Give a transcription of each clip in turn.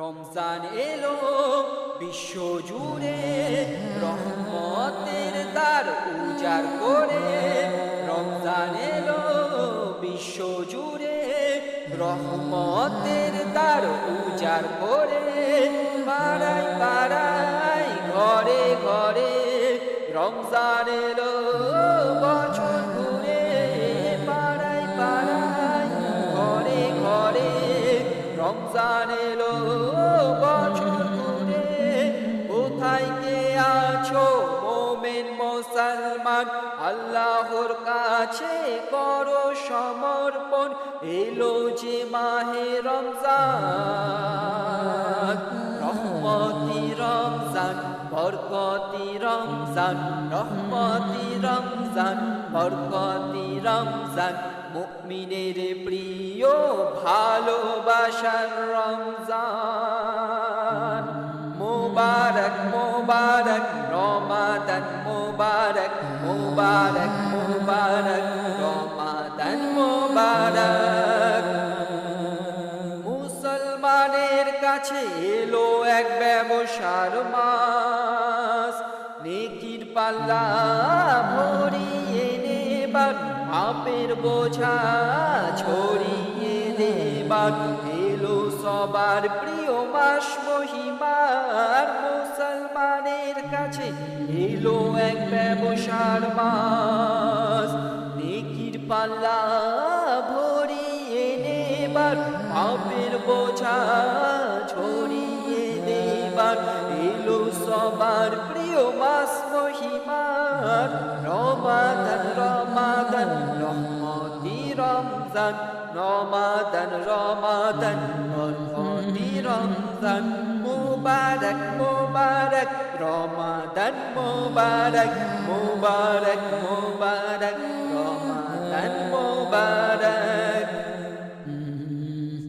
রমজান এলো, বিশ্ব জুড়ে রহমতের দ্বার উজাড় করে রমজান এলো, বিশ্ব জুড়ে রহমতের দ্বার উজাড় করে পাড়ায় পাড়ায়, ঘরে ঘরে রমজান এলো। রমজান এলো বছর ঘুরে কোথায় কে আছো মোমেন মুসলমান? আল্লাহর কাছে করো সমর্পণ। এলো যে মাহে রমজান, রহমতি রমজান, বরকতি রমজান, রহমতি রমজান, বরকতি রমজান। মুমিনের প্রিয় ভালোবাসার রমজান। মোবারক মোবারক, রমাদান, মোবারক মোবারক মোবারক, রমাদান, মোবারক। মুসলমানের কাছে এলো এক ব্যবসার মাস। নেকির পাল্লা নেবার পাপের বোঝা ছড়িয়ে দেবার। এলো সবার প্রিয় মাস মহিমার মুসলমানের কাছে। এলো এক ব্যবসার মাস নেকির পাল্লা ভরিয়ে নেবার। পাপের বোঝা ছড়িয়ে দেবার। এলো সবার প্রিয় মাস মহিমার। রমাদান রহমতি রমজান রমাদান রমাদান রহমতি রমজান মুবারক মুবারক রমাদান মুবারক মুবারক মুবারক রমাদান মুবারক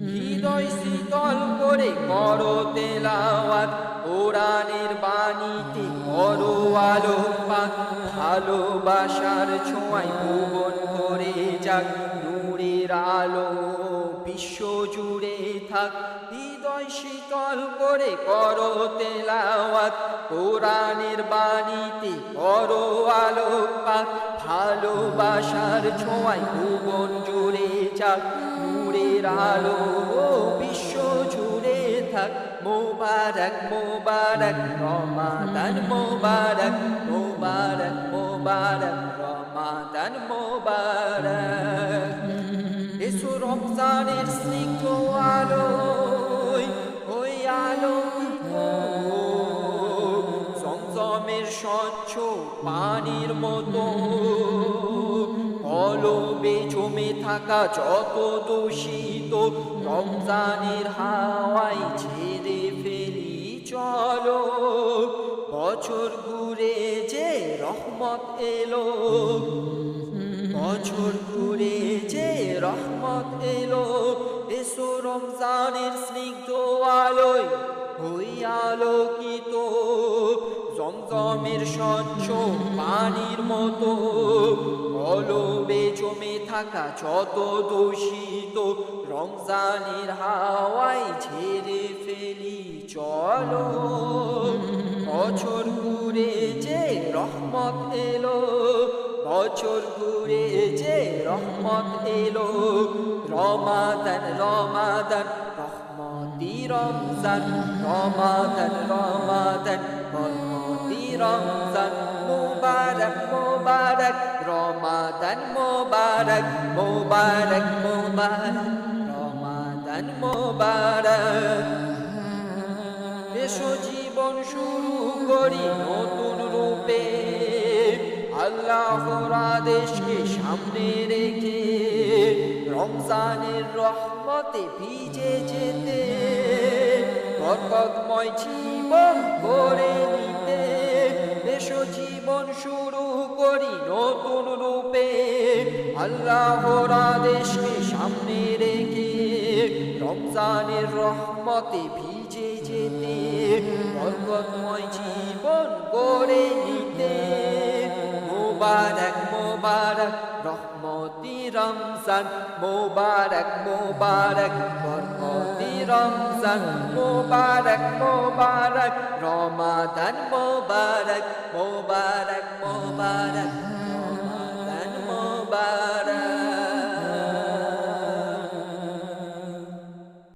হৃদয় শীতল করে করো তেলাওয়াত, কোরআনের বাণীতে করো আলোকপাত, ভালোবাসার ছোঁয়ায় ভুবন করে যাক নূরের আলো বিশ্ব জুড়ে থাক, হৃদয় শীতল করে করো তেলাওয়াত, কোরআনের বাণীতে করো আলোকপাত, ভালোবাসার ছোঁয়ায় ভুবন জুড়ে যাক, নূরের আলো বিশ্ব জুড়ে থাক, মোবারক মোবারক, রমাদান, মোবারক মোবারক মোবারক, রমাদান, মোবারক। রমজানের আলো আলো স্বচ্ছ পানির মতো কলবে জমে থাকা যত দূষিত রমজানের হাওয়াই ছেড়ে ফেলি চলো। বছর ঘুরে যে রহমত এলো, বছর ঘুরে রহমত এলো, এসো রমজানের স্নিগ্ধ আলোয় হই আলোকিত। জমজমের স্বচ্ছ পানির মতো কলবে জমে থাকা যত দোষিত রমজানের হাওয়ায় ঝেড়ে ফেলি, চলো। বছর ঘুরে যে রহমত এলো বছর ঘুরে যে রহমত এলো। রমাদান রমাদান, রহমতি রমজান, রমাদান রমাদান, রহমতি রমজান, মুবারক মুবারক, রমাদান, মোবারক, মুবারক মুবারক, রমাদান, মুবারক। এসো জীবন শুরু করি নতুন রূপে। আল্লাহর আদেশকে সামনে রেখে রমজানের রহমতে ভিজে যেতে বরকতময় জীবন করে নিতে, এসো জীবন শুরু করি নতুন রূপে। আল্লাহর আদেশকে সামনে রেখে রমজানের রহমতে ভিজে যেতে বরকতময় জীবন করে নিতে। মোবারক মোবারক রহমতি রমজান মোবারক মোবারক বরকতি রমজান মোবারক মোবারক রমাদান মোবারক মোবারক মোবারক।